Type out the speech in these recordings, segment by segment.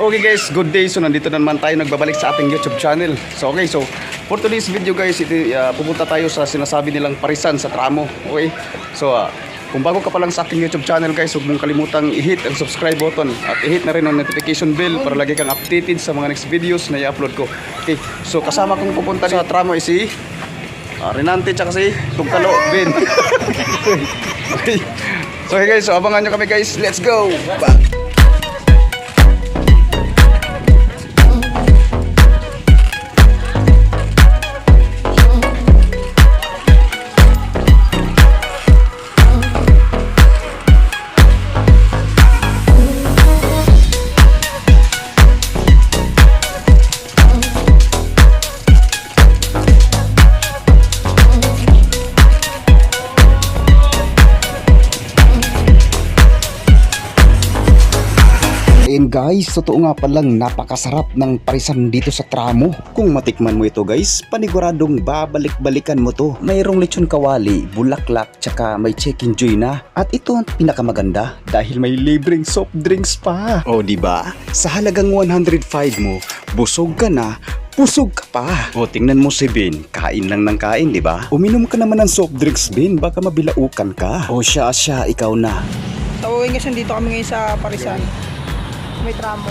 Okay guys, good day. So nandito na naman tayo nagbabalik sa ating YouTube channel. So okay, so for today's video guys, ito, uh, pupunta tayo sa sinasabi nilang parisan sa tramo. Okay? So uh, kung bago ka pa lang sa aking YouTube channel guys, huwag mong kalimutang i-hit ang subscribe button at i-hit na rin ang notification bell para lagi kang updated sa mga next videos na i-upload ko. Okay, so kasama kong pupunta sa tramo is si uh, Renante tsaka si Tugkalo Ben. okay. So okay guys, so abangan nyo kami guys. Let's go! Bye! And guys, totoo nga palang napakasarap ng parisan dito sa tramo. Kung matikman mo ito guys, paniguradong babalik-balikan mo to. Mayroong lechon kawali, bulaklak, tsaka may chicken joy na. At ito ang pinakamaganda dahil may libreng soft drinks pa. O di ba? Sa halagang 105 mo, busog ka na, Pusog ka pa. O tingnan mo si Ben, kain lang ng kain, di ba? Uminom ka naman ng soft drinks, Ben, baka mabilaukan ka. O siya, siya, ikaw na. Tawagin kasi dito kami ngayon sa Parisan. May tramo.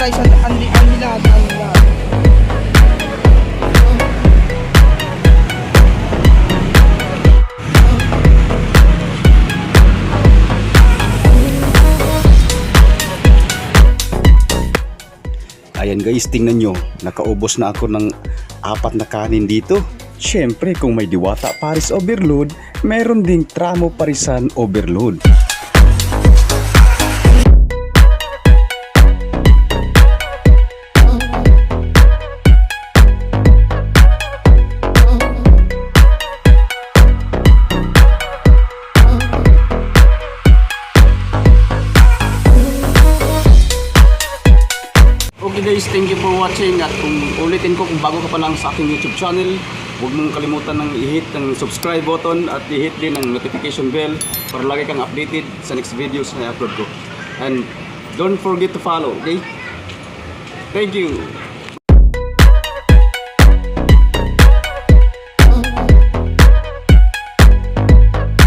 Rice and andi andi lahat, andi lahat. Ayan guys, tingnan nyo. Nakaubos na ako ng apat na kanin dito. Siyempre, kung may diwata Paris Overload, meron ding tramo parisan overload. Okay guys, thank you for watching at kung ulitin ko kung bago ka pa lang sa aking YouTube channel, huwag mong kalimutan ng i-hit ang subscribe button at i-hit din ang notification bell para lagi kang updated sa next videos na i-upload ko. And don't forget to follow, okay? Thank you!